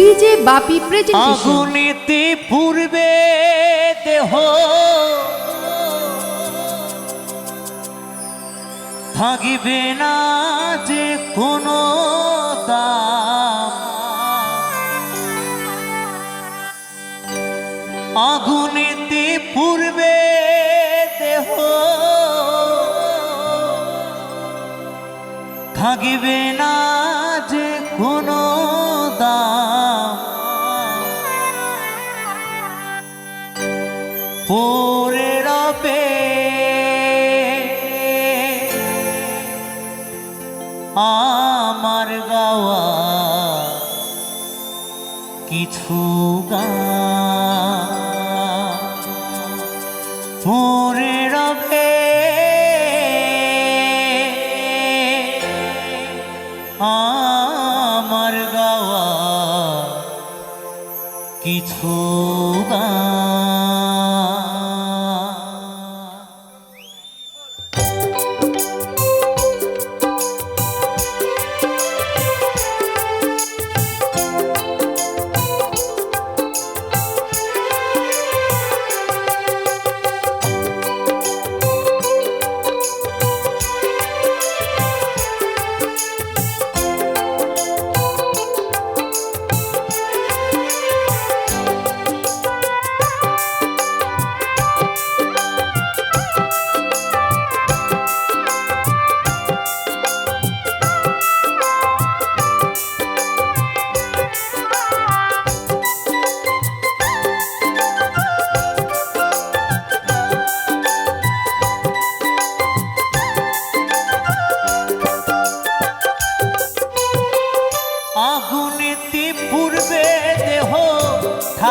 DJ বাপি presentation. পূর্বে দেহ। থাকিবে না যে কোনো দাম। আগুনেতে পূর্বে দেহ। থাকিবে না কিছু আমার গাওয়া কিছু গান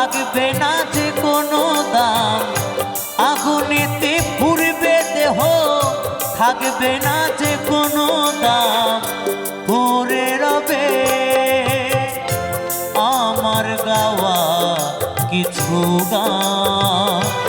থাকবে না যে কোনো দাম। আগুনেতে পেতে দেহ, থাকবে না যে কোনো দাম। পুরে রবে আমার গাওয়া কিছু গান।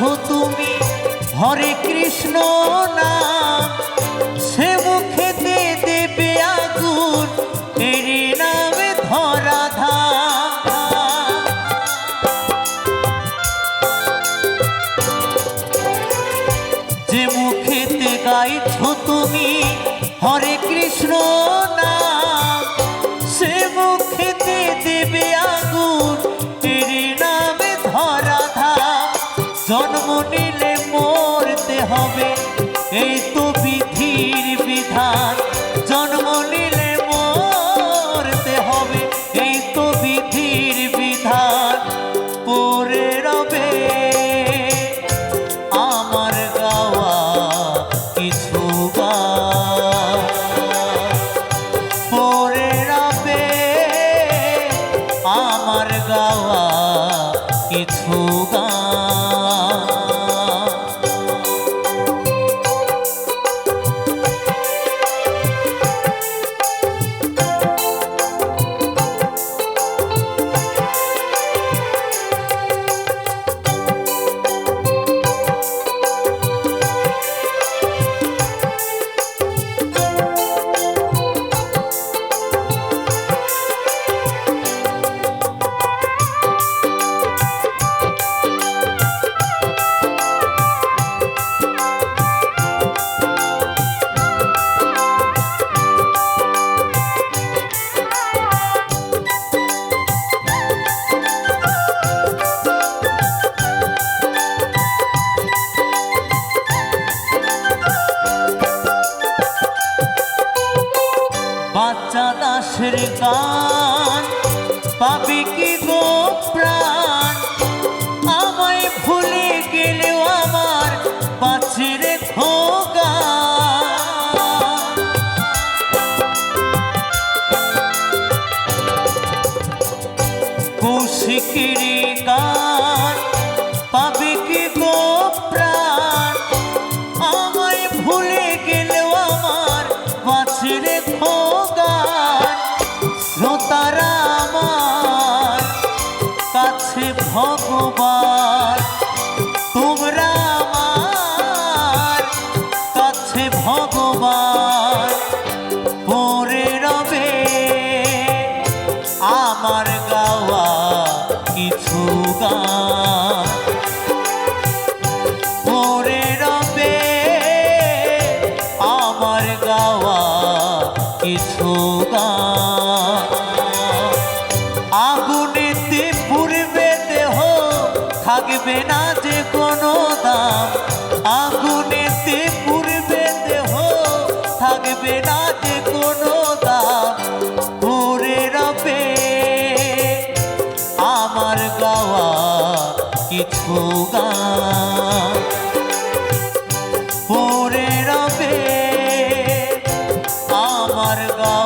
গাইছো তুমি, হরে কৃষ্ণ নাম। সে মুখেতে দেবে আগুন, এরি নামে ধরা ধাম। যে মুখেতে গাইছো তুমি, হরে কৃষ্ণ নাম। জন্ম মরতে হবে। এই তো পাবে কি গো প্রাণ? আমায় ভুলে গেলেও আমার পাছে রেখো কৌশিকের গান আমার গাওয়া কিছু গান। রবে আমার গাওয়া কিছু গান। আগুনেতে পুরবে দেহ থাকবে না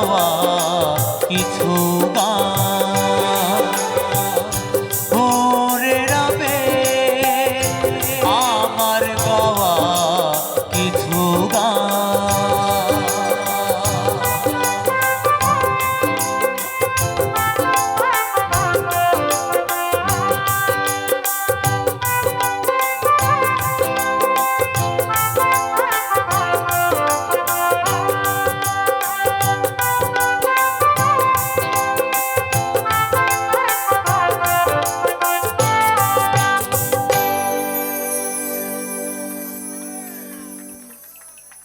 啊。